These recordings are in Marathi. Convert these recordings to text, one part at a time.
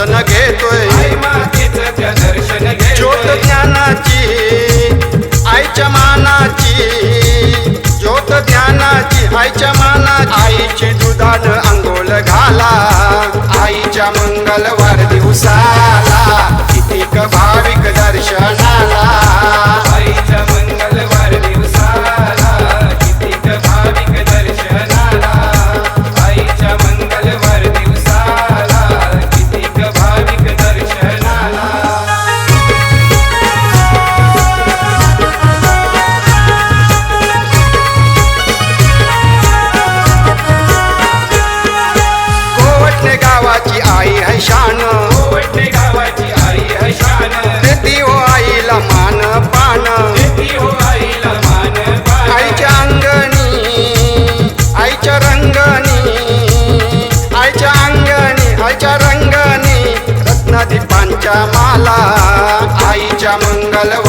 दर्शन घेतोय. ज्योत ज्ञानाची आईच्या मानाची ज्योत ज्ञानाची आईच्या माना आईची दुधान आंघोळ घाला आईच्या मंगलवार दिवसा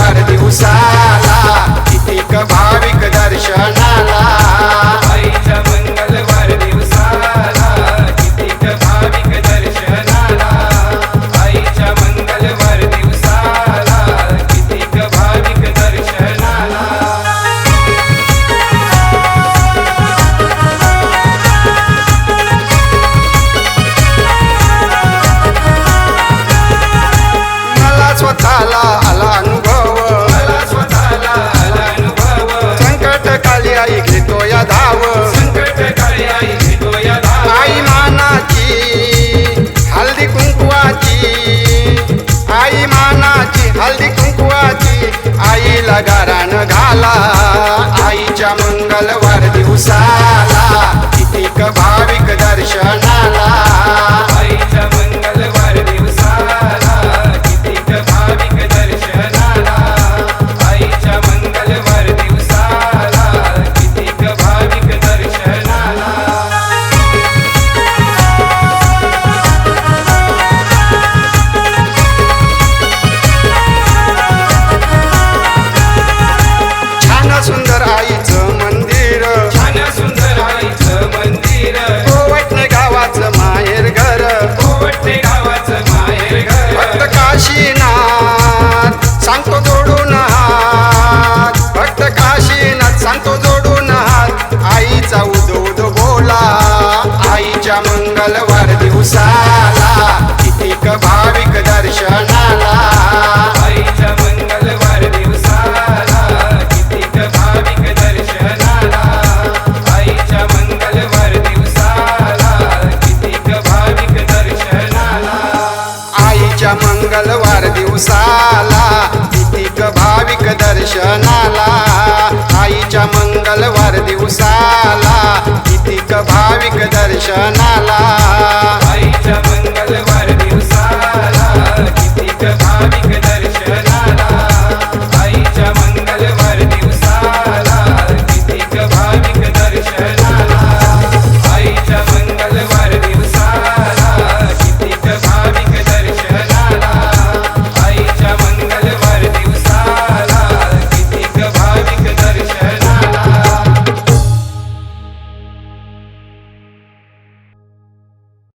वाढदिवसाला कितीक भाविक दर्शनाला. दिवसाला कितीक भाविक दर्शना दिवसाला एक भाविक दर्शनाला. मंगलवार भाविक आईच्या मंगलवार दिवसाला कितीक भाविक दर्शनाला. आईच्या मंगलवार दिवसाला कितीक भाविक दर्शनाला. Thank you.